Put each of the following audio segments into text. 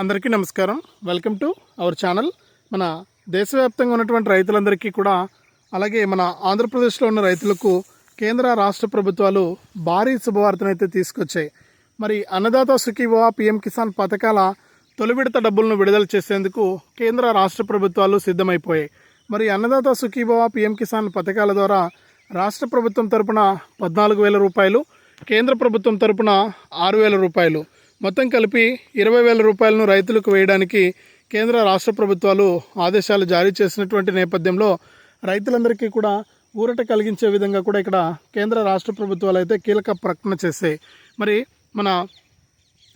అందరికీ నమస్కారం. Welcome to our channel మన దేశవ్యాప్తంగా ఉన్నటువంటి రైతులందరికీ కూడా అలాగే మన ఆంధ్రప్రదేశ్లో ఉన్న రైతులకు కేంద్ర రాష్ట్ర ప్రభుత్వాలు భారీ శుభవార్తనైతే తీసుకొచ్చాయి. మరి అన్నదాత సుఖీభవ పిఎం కిసాన్ పథకాల తొలి విడత డబ్బులను విడుదల చేసేందుకు కేంద్ర రాష్ట్ర ప్రభుత్వాలు సిద్ధమైపోయాయి. మరి అన్నదాత సుఖీభవ పిఎం కిసాన్ పథకాల ద్వారా రాష్ట్ర ప్రభుత్వం తరపున పద్నాలుగు వేల రూపాయలు కేంద్ర ప్రభుత్వం తరపున ఆరు వేల రూపాయలు. మొత్తం కలిపి ఇరవై వేల రూపాయలను రైతులకు వేయడానికి కేంద్ర రాష్ట్ర ప్రభుత్వాలు ఆదేశాలు జారీ చేసినటువంటి నేపథ్యంలో రైతులందరికీ కూడా ఊరట కలిగించే విధంగా కూడా ఇక్కడ కేంద్ర రాష్ట్ర ప్రభుత్వాలు అయితే కీలక ప్రకటన చేశాయి. మరి మన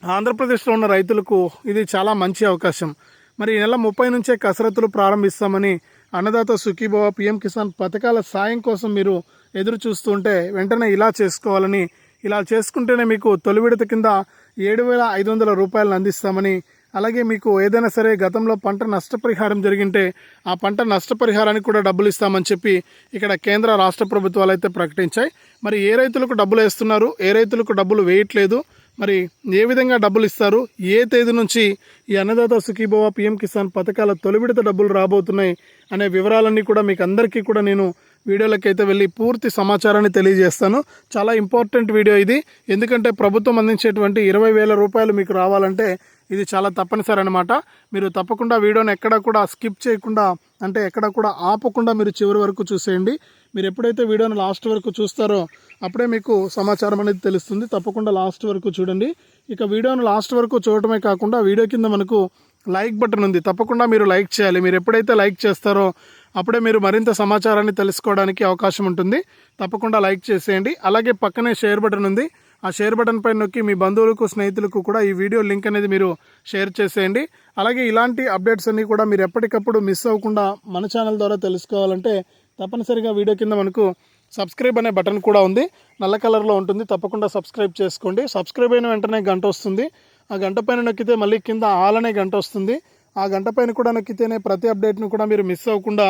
ఆంధ్రప్రదేశ్లో ఉన్న రైతులకు ఇది చాలా మంచి అవకాశం. మరి ఈ నెల ముప్పై నుంచే కసరత్తులు ప్రారంభిస్తామని అన్నదాత సుఖీభవ పిఎం కిసాన్ పథకాల సాయం కోసం మీరు ఎదురు చూస్తుంటే వెంటనే ఇలా చేసుకోవాలని ఇలా చేసుకుంటేనే మీకు తొలి విడత కింద ఏడు వేల ఐదు వందల రూపాయలను అందిస్తామని అలాగే మీకు ఏదైనా సరే గతంలో పంట నష్టపరిహారం జరిగింటే ఆ పంట నష్టపరిహారానికి కూడా డబ్బులు ఇస్తామని చెప్పి ఇక్కడ కేంద్ర రాష్ట్ర ప్రభుత్వాలు అయితే ప్రకటించాయి. మరి ఏ రైతులకు డబ్బులు వేస్తున్నారు? ఏ రైతులకు డబ్బులు వేయట్లేదు? మరి ఏ విధంగా డబ్బులు ఇస్తారు? ఏ తేదీ నుంచి ఈ అన్నదాత సుఖీభవ పిఎం కిసాన్ పథకాల తొలి విడత డబ్బులు రాబోతున్నాయి అనే వివరాలన్నీ కూడా మీకు అందరికీ కూడా నేను వీడియోలకి అయితే వెళ్ళి పూర్తి సమాచారాన్ని తెలియజేస్తాను. చాలా ఇంపార్టెంట్ వీడియో ఇది. ఎందుకంటే ప్రభుత్వం అందించేటువంటి ఇరవై వేల రూపాయలు మీకు రావాలంటే ఇది చాలా తప్పనిసరి అనమాట మీరు తప్పకుండా వీడియోని ఎక్కడ కూడా స్కిప్ చేయకుండా అంటే ఎక్కడ కూడా ఆపకుండా మీరు చివరి వరకు చూసేయండి. మీరు ఎప్పుడైతే వీడియోని లాస్ట్ వరకు చూస్తారో అప్పుడే మీకు సమాచారం అనేది తెలుస్తుంది. తప్పకుండా లాస్ట్ వరకు చూడండి. ఇక వీడియోను లాస్ట్ వరకు చూడటమే కాకుండా వీడియో కింద మనకు లైక్ బటన్ ఉంది. తప్పకుండా మీరు లైక్ చేయాలి. మీరు ఎప్పుడైతే లైక్ చేస్తారో అప్పుడే మీరు మరింత సమాచారాన్ని తెలుసుకోవడానికి అవకాశం ఉంటుంది. తప్పకుండా లైక్ చేసేయండి. అలాగే పక్కనే షేర్ బటన్ ఉంది. ఆ షేర్ బటన్ పైన నొక్కి మీ బంధువులకు స్నేహితులకు కూడా ఈ వీడియో లింక్ అనేది మీరు షేర్ చేసేయండి. అలాగే ఇలాంటి అప్డేట్స్ అన్నీ కూడా మీరు ఎప్పటికప్పుడు మిస్ అవ్వకుండా మన ఛానల్ ద్వారా తెలుసుకోవాలంటే తప్పనిసరిగా వీడియో కింద మనకు సబ్స్క్రైబ్ అనే బటన్ కూడా ఉంది. నల్ల కలర్లో ఉంటుంది. తప్పకుండా సబ్స్క్రైబ్ చేసుకోండి. సబ్స్క్రైబ్ అయిన వెంటనే గంట వస్తుంది. ఆ గంట పైన నొక్కితే మళ్ళీ కింద ఆల్ అనే గంట వస్తుంది. ఆ గంట పైన కూడా నొక్కితేనే ప్రతి అప్డేట్ను కూడా మీరు మిస్ అవ్వకుండా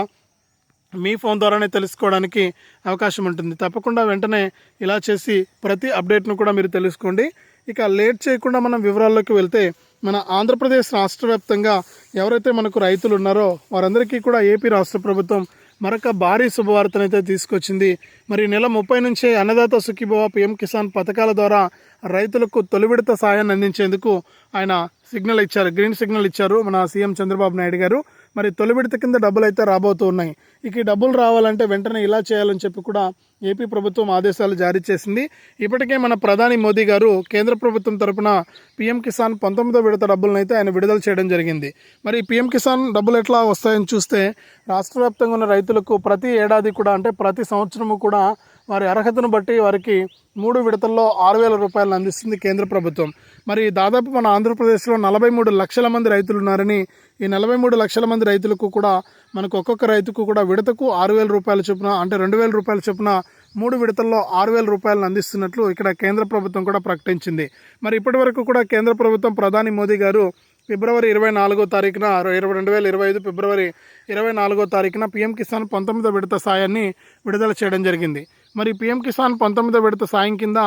మీ ఫోన్ ద్వారానే తెలుసుకోవడానికి అవకాశం ఉంటుంది. తప్పకుండా వెంటనే ఇలా చేసి ప్రతి అప్డేట్ను కూడా మీరు తెలుసుకోండి. ఇక లేట్ చేయకుండా మనం వివరాల్లోకి వెళ్తే మన ఆంధ్రప్రదేశ్ రాష్ట్ర వ్యాప్తంగా ఎవరైతే మనకు రైతులు ఉన్నారో వారందరికీ కూడా ఏపీ రాష్ట్ర ప్రభుత్వం మరొక భారీ శుభవార్తనైతే తీసుకొచ్చింది. మరి నెల ముప్పై నుంచే అన్నదాత సుఖీభవ పిఎం కిసాన్ పథకాల ద్వారా రైతులకు తొలి విడత సాయాన్ని అందించేందుకు ఆయన సిగ్నల్ ఇచ్చారు. గ్రీన్ సిగ్నల్ ఇచ్చారు మన సీఎం చంద్రబాబు నాయుడు గారు. మరి తొలి విడత కింద డబ్బులు అయితే రాబోతూ ఉన్నాయి. ఇక ఈ డబ్బులు రావాలంటే వెంటనే ఇలా చేయాలని చెప్పి కూడా ఏపీ ప్రభుత్వం ఆదేశాలు జారీ చేసింది. ఇప్పటికే మన ప్రధాని మోదీ గారు కేంద్ర ప్రభుత్వం తరపున పీఎం కిసాన్ పంతొమ్మిదో విడత డబ్బులను అయితే ఆయన విడుదల చేయడం జరిగింది. మరి పీఎం కిసాన్ డబ్బులు ఎట్లా వస్తాయని చూస్తే రాష్ట్ర వ్యాప్తంగా ఉన్న రైతులకు ప్రతి ఏడాది కూడా అంటే ప్రతి సంవత్సరము కూడా వారి అర్హతను బట్టి వారికి మూడు విడతల్లో ఆరు వేల రూపాయలను అందిస్తుంది కేంద్ర ప్రభుత్వం. మరి దాదాపు మన ఆంధ్రప్రదేశ్లో నలభై మూడు లక్షల మంది రైతులు ఉన్నారని ఈ నలభై మూడు లక్షల మంది రైతులకు కూడా మనకు ఒక్కొక్క రైతుకు కూడా విడతకు ఆరు వేల రూపాయల చొప్పున అంటే రెండు వేల రూపాయల చొప్పున మూడు విడతల్లో ఆరు వేల రూపాయలను అందిస్తున్నట్లు ఇక్కడ కేంద్ర ప్రభుత్వం కూడా ప్రకటించింది. మరి ఇప్పటి వరకు కూడా కేంద్ర ప్రభుత్వం ప్రధాని మోదీ గారు ఫిబ్రవరి ఇరవై నాలుగో తారీఖున ఇరవై రెండు వేల ఇరవై ఐదు ఫిబ్రవరి ఇరవై నాలుగో తారీఖున పీఎం కిసాన్ పంతొమ్మిదో విడత సాయాన్ని విడుదల చేయడం జరిగింది. మరి పీఎం కిసాన్ పంతొమ్మిదో విడత సాయం కింద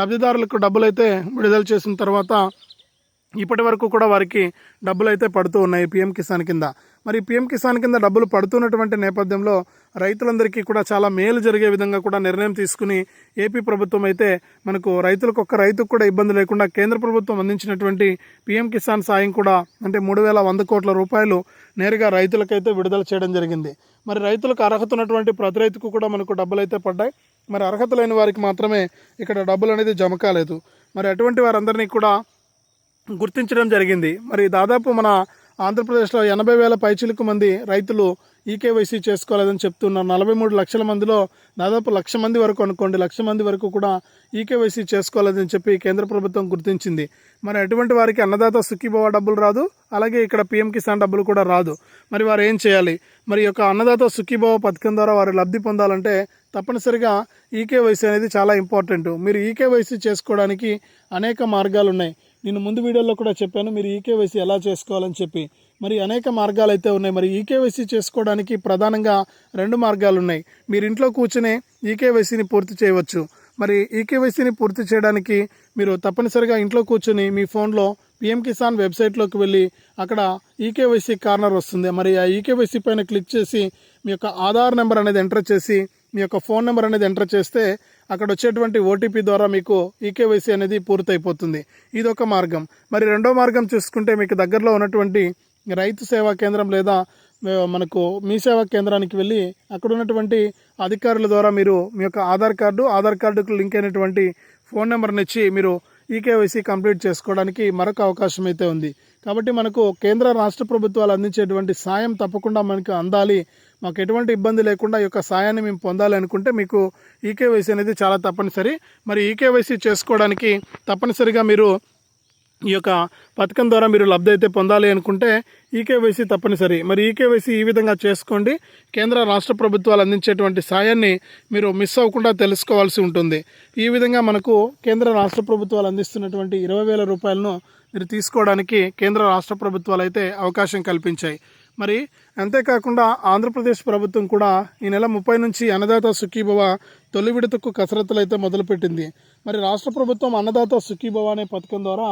లబ్ధిదారులకు డబ్బులైతే విడుదల చేసిన తర్వాత ఇప్పటి వరకు కూడా వారికి డబ్బులు అయితే పడుతూ ఉన్నాయి పీఎం కిసాన్ కింద. మరి పీఎం కిసాన్ కింద డబ్బులు పడుతున్నటువంటి నేపథ్యంలో రైతులందరికీ కూడా చాలా మేలు జరిగే విధంగా కూడా నిర్ణయం తీసుకుని ఏపీ ప్రభుత్వం అయితే మనకు రైతులకు ఒక్క రైతుకు కూడా ఇబ్బంది లేకుండా కేంద్ర ప్రభుత్వం అందించినటువంటి పీఎం కిసాన్ సాయం కూడా అంటే మూడు వేల వంద కోట్ల రూపాయలు నేరుగా రైతులకైతే విడుదల చేయడం జరిగింది. మరి రైతులకు అర్హత ఉన్నటువంటి ప్రతి రైతుకు కూడా మనకు డబ్బులు అయితే పడ్డాయి. మరి అర్హత లేని వారికి మాత్రమే ఇక్కడ డబ్బులు అనేది జమ కాలేదు. మరి అటువంటి వారందరినీ కూడా గుర్తించడం జరిగింది. మరి దాదాపు మన ఆంధ్రప్రదేశ్లో ఎనభై వేల పైచిలకు మంది రైతులు ఈకేవైసీ చేసుకోలేదని చెప్తున్నారు నలభై మూడు లక్షల మందిలో దాదాపు లక్ష మంది వరకు అనుకోండి లక్ష మంది వరకు కూడా ఈకేవైసీ చేసుకోలేదని చెప్పి కేంద్ర ప్రభుత్వం గుర్తించింది. మరి అటువంటి వారికి అన్నదాత సుఖీభవ డబ్బులు రాదు అలాగే ఇక్కడ పీఎం కిసాన్ డబ్బులు కూడా రాదు. మరి వారు ఏం చేయాలి? మరి యొక్క అన్నదాత సుఖీభవ పథకం ద్వారా వారు లబ్ధి పొందాలంటే తప్పనిసరిగా ఈకేవైసీ అనేది చాలా ఇంపార్టెంట్. మీరు ఈకేవైసీ చేసుకోవడానికి అనేక మార్గాలు ఉన్నాయి నేను ముందు వీడియోలో కూడా చెప్పాను మీరు ఈకేవైసీ ఎలా చేసుకోవాలని చెప్పి. మరి అనేక మార్గాలు అయితే ఉన్నాయి. మరి ఈకేవైసీ చేసుకోవడానికి ప్రధానంగా రెండు మార్గాలు ఉన్నాయి మీరు ఇంట్లో కూర్చునే ఈకేవైసీని పూర్తి చేయవచ్చు. మరి ఈకేవైసీని పూర్తి చేయడానికి మీరు తప్పనిసరిగా ఇంట్లో కూర్చుని మీ ఫోన్లో పిఎం కిసాన్ వెబ్సైట్లోకి వెళ్ళి అక్కడ ఈకేవైసీ కార్నర్ వస్తుంది. మరి ఆ ఈకేవైసీ పైన క్లిక్ చేసి మీ యొక్క ఆధార్ నెంబర్ అనేది ఎంటర్ చేసి మీ యొక్క ఫోన్ నెంబర్ అనేది ఎంటర్ చేస్తే అక్కడ వచ్చేటువంటి ఓటీపీ ద్వారా మీకు ఈకేవైసీ అనేది పూర్తయిపోతుంది. ఇది ఒక మార్గం. మరి రెండో మార్గం చూసుకుంటే మీకు దగ్గరలో ఉన్నటువంటి రైతు సేవా కేంద్రం లేదా మనకు మీ సేవా కేంద్రానికి వెళ్ళి అక్కడ ఉన్నటువంటి అధికారుల ద్వారా మీరు మీ యొక్క ఆధార్ కార్డు ఆధార్ కార్డుకు లింక్ అయినటువంటి ఫోన్ నెంబర్ని ఇచ్చి మీరు ఈకేవైసీ కంప్లీట్ చేసుకోవడానికి మరొక అవకాశం అయితే ఉంది. కాబట్టి మనకు కేంద్ర రాష్ట్ర ప్రభుత్వాలు అందించేటువంటి సాయం తప్పకుండా మనకు అందాలి. మాకు ఎటువంటి ఇబ్బంది లేకుండా ఈ యొక్క సాయాన్ని మేము పొందాలనుకుంటే మీకు ఈకేవైసీ అనేది చాలా తప్పనిసరి. మరి ఈకేవైసీ చేసుకోవడానికి తప్పనిసరిగా మీరు ఈ యొక్క పథకం ద్వారా మీరు లబ్ధి అయితే పొందాలి అనుకుంటే ఈకేవైసీ తప్పనిసరి. మరి ఈకేవైసీ ఈ విధంగా చేసుకోండి. కేంద్ర రాష్ట్ర ప్రభుత్వాలు అందించేటువంటి సాయాన్ని మీరు మిస్ అవ్వకుండా తెలుసుకోవాల్సి ఉంటుంది. ఈ విధంగా మనకు కేంద్ర రాష్ట్ర ప్రభుత్వాలు అందిస్తున్నటువంటి ఇరవై వేల రూపాయలను మీరు తీసుకోవడానికి కేంద్ర రాష్ట్ర ప్రభుత్వాలు అయితే అవకాశం కల్పించాయి. మరి అంతేకాకుండా ఆంధ్రప్రదేశ్ ప్రభుత్వం కూడా ఈ నెల ముప్పై నుంచి అన్నదాత సుఖీభవ తొలి విడతకు కసరత్తులు అయితే మొదలుపెట్టింది. మరి రాష్ట్ర ప్రభుత్వం అన్నదాత సుఖీభవ అనే పథకం ద్వారా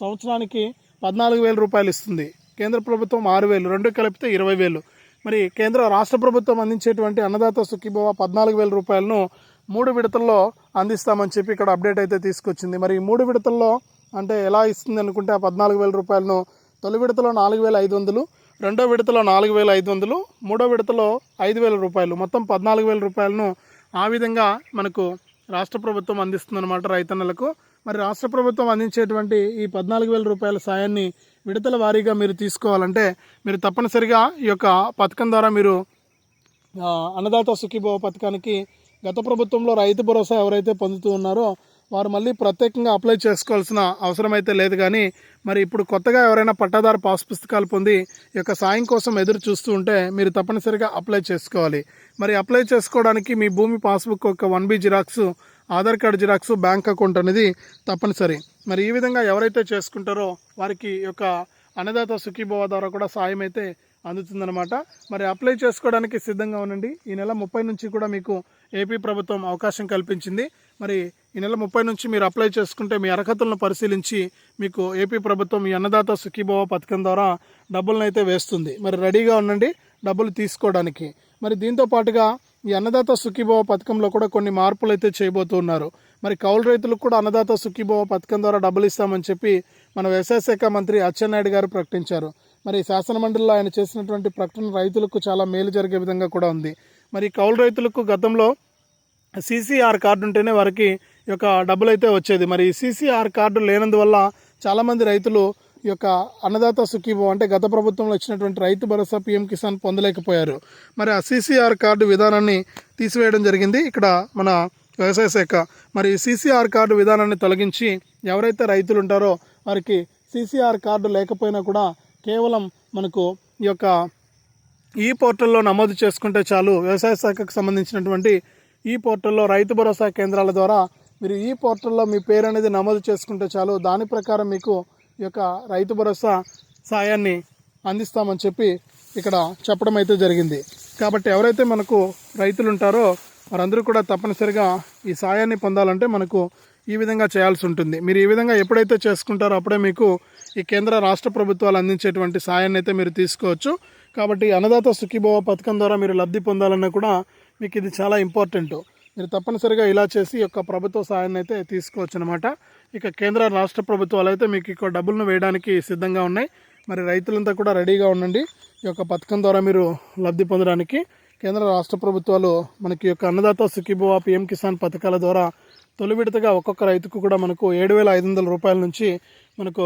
సంవత్సరానికి పద్నాలుగు వేల రూపాయలు ఇస్తుంది. కేంద్ర ప్రభుత్వం ఆరు వేలు రెండు కలిపితే ఇరవై వేలు. మరి కేంద్ర రాష్ట్ర ప్రభుత్వం అందించేటువంటి అన్నదాత సుఖీభవ పద్నాలుగు వేల రూపాయలను మూడు విడతల్లో అందిస్తామని చెప్పి ఇక్కడ అప్డేట్ అయితే తీసుకొచ్చింది. మరి మూడు విడతల్లో అంటే ఎలా ఇస్తుంది అనుకుంటే ఆ పద్నాలుగు వేల రూపాయలను తొలి విడతలో నాలుగు వేల ఐదు వందలు రెండో విడతలో నాలుగు వేల ఐదు వందలు మూడో విడతలో ఐదు వేల రూపాయలు. మొత్తం పద్నాలుగు వేల రూపాయలను ఆ విధంగా మనకు రాష్ట్ర ప్రభుత్వం అందిస్తుందన్నమాట రైతన్నలకు. మరి రాష్ట్ర ప్రభుత్వం అందించేటువంటి ఈ పద్నాలుగు వేల రూపాయల సాయాన్ని విడతల వారీగా మీరు తీసుకోవాలంటే మీరు తప్పనిసరిగా ఈ యొక్క పథకం ద్వారా మీరు అన్నదాత సుఖీభవ పథకానికి గత ప్రభుత్వంలో రైతు భరోసా ఎవరైతే పొందుతూ ఉన్నారో వారు మళ్ళీ ప్రత్యేకంగా అప్లై చేసుకోవాల్సిన అవసరం అయితే లేదు కానీ మరి ఇప్పుడు కొత్తగా ఎవరైనా పట్టాదారు పాస్ పుస్తకాలు పొంది ఈ యొక్క సాయం కోసం ఎదురు చూస్తూ ఉంటే మీరు తప్పనిసరిగా అప్లై చేసుకోవాలి. మరి అప్లై చేసుకోవడానికి మీ భూమి పాస్బుక్ యొక్క one B xerox Aadhaar card xerox bank account అనేది తప్పనిసరి. మరి ఈ విధంగా ఎవరైతే చేసుకుంటారో వారికి యొక్క అన్నదాత సుఖీభవ ద్వారా కూడా సాయం అయితే అందుతుందన్నమాట. మరి అప్లై చేసుకోవడానికి సిద్ధంగా ఉండండి. ఈ నెల ముప్పై నుంచి కూడా మీకు ఏపీ ప్రభుత్వం అవకాశం కల్పించింది. మరి ఈ నెల ముప్పై నుంచి మీరు అప్లై చేసుకుంటే మీ అర్హతలను పరిశీలించి మీకు ఏపీ ప్రభుత్వం ఈ అన్నదాత సుఖీభవ పథకం ద్వారా డబ్బులను అయితే వేస్తుంది. మరి రెడీగా ఉండండి డబ్బులు తీసుకోవడానికి. మరి దీంతో పాటుగా ఈ అన్నదాత సుఖీభవ పథకంలో కూడా కొన్ని మార్పులు అయితే చేయబోతున్నారు. మరి కౌలు రైతులకు కూడా అన్నదాత సుఖీభవ పథకం ద్వారా డబ్బులు ఇస్తామని చెప్పి మన వ్యవసాయ శాఖ మంత్రి అచ్చెన్నాయుడు గారు ప్రకటించారు. మరి శాసనమండలిలో ఆయన చేసినటువంటి ప్రకటన రైతులకు చాలా మేలు జరిగే విధంగా కూడా ఉంది. మరి కౌలు రైతులకు గతంలో సీసీఆర్ కార్డు ఉంటేనే వారికి యొక్క డబ్బులు అయితే వచ్చేది. మరి సీసీఆర్ కార్డు లేనందువల్ల చాలామంది రైతులు ఈ యొక్క అన్నదాత సుఖీభో అంటే గత ప్రభుత్వంలో ఇచ్చినటువంటి రైతు భరోసా పీఎం కిసాన్ పొందలేకపోయారు. మరి ఆ సీసీఆర్ కార్డు విధానాన్ని తీసివేయడం జరిగింది. ఇక్కడ మన వ్యవసాయ శాఖ. మరి సీసీఆర్ కార్డు విధానాన్ని తొలగించి ఎవరైతే రైతులు ఉంటారో వారికి సీసీఆర్ కార్డు లేకపోయినా కూడా కేవలం మనకు ఈ యొక్క ఈ పోర్టల్లో నమోదు చేసుకుంటే చాలు. వ్యవసాయ శాఖకు సంబంధించినటువంటి ఈ పోర్టల్లో రైతు భరోసా కేంద్రాల ద్వారా మీరు ఈ పోర్టల్లో మీ పేరు అనేది నమోదు చేసుకుంటే చాలు. దాని ప్రకారం మీకు ఈ యొక్క రైతు భరోసా సాయాన్ని అందిస్తామని చెప్పి ఇక్కడ చెప్పడం అయితే జరిగింది. కాబట్టి ఎవరైతే మనకు రైతులు ఉంటారో వారందరూ కూడా తప్పనిసరిగా ఈ సాయాన్ని పొందాలంటే మనకు ఈ విధంగా చేయాల్సి ఉంటుంది. మీరు ఈ విధంగా ఎప్పుడైతే చేసుకుంటారో అప్పుడే మీకు ఈ కేంద్ర రాష్ట్ర ప్రభుత్వాలు అందించేటువంటి సాయాన్ని అయితే మీరు తీసుకోవచ్చు. కాబట్టి అన్నదాత సుఖీభవ పథకం ద్వారా మీరు లబ్ధి పొందాలన్నా కూడా మీకు ఇది చాలా ఇంపార్టెంట్. మీరు తప్పనిసరిగా ఇలా చేసి యొక్క ప్రభుత్వ సాయాన్ని అయితే తీసుకోవచ్చు అనమాట ఇక కేంద్ర రాష్ట్ర ప్రభుత్వాలు అయితే మీకు ఇక్కడ డబ్బులను వేయడానికి సిద్ధంగా ఉన్నాయి. మరి రైతులంతా కూడా రెడీగా ఉండండి. ఈ యొక్క పథకం ద్వారా మీరు లబ్ధి పొందడానికి. కేంద్ర రాష్ట్ర ప్రభుత్వాలు మనకి యొక్క అన్నదాత సుఖీభవ పిఎం కిసాన్ పథకాల ద్వారా తొలి విడతగా ఒక్కొక్క రైతుకు కూడా మనకు ఏడు వేల ఐదు వందల రూపాయల నుంచి మనకు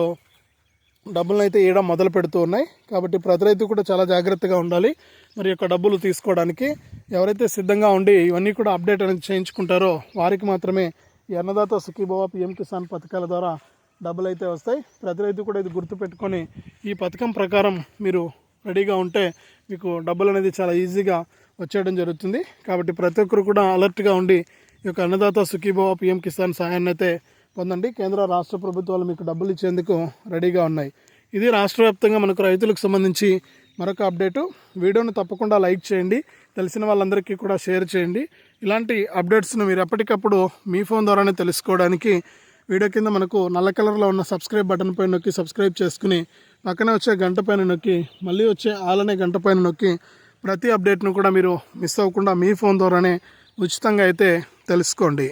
డబ్బులను అయితే వేయడం మొదలు పెడుతూ ఉన్నాయి. కాబట్టి ప్రతి రైతు కూడా చాలా జాగ్రత్తగా ఉండాలి. మరి యొక్క డబ్బులు తీసుకోవడానికి ఎవరైతే సిద్ధంగా ఉండి ఇవన్నీ కూడా అప్డేట్ అనేది చేయించుకుంటారో వారికి మాత్రమే ఈ అన్నదాత సుఖీభవ పిఎం కిసాన్ పథకాల ద్వారా డబ్బులు అయితే వస్తాయి. ప్రతి రైతు కూడా ఇది గుర్తుపెట్టుకొని ఈ పథకం ప్రకారం మీరు రెడీగా ఉంటే మీకు డబ్బులు అనేది చాలా ఈజీగా వచ్చేయడం జరుగుతుంది. కాబట్టి ప్రతి ఒక్కరు కూడా అలర్ట్గా ఉండి ఈ యొక్క అన్నదాత సుఖీభవ పిఎం కిసాన్ సహాయాన్ని అయితే పొందండి. కేంద్ర రాష్ట్ర ప్రభుత్వాలు మీకు డబ్బులు ఇచ్చేందుకు రెడీగా ఉన్నాయి. ఇది రాష్ట్ర వ్యాప్తంగా మనకు రైతులకు సంబంధించి మరొక అప్డేటు. వీడియోను తప్పకుండా లైక్ చేయండి. తెలిసిన వాళ్ళందరికీ కూడా షేర్ చేయండి. ఇలాంటి అప్డేట్స్ను మీరు ఎప్పటికప్పుడు మీ ఫోన్ ద్వారానే తెలుసుకోవడానికి వీడియో కింద మనకు నల్ల కలర్లో ఉన్న సబ్స్క్రైబ్ బటన్ పైన నొక్కి సబ్స్క్రైబ్ చేసుకుని పక్కనే వచ్చే గంట పైన నొక్కి మళ్ళీ వచ్చే ఆలనే గంట పైన నొక్కి ప్రతి అప్డేట్ను కూడా మీరు మిస్ అవ్వకుండా మీ ఫోన్ ద్వారానే ఉచితంగా అయితే తెలుసుకోండి.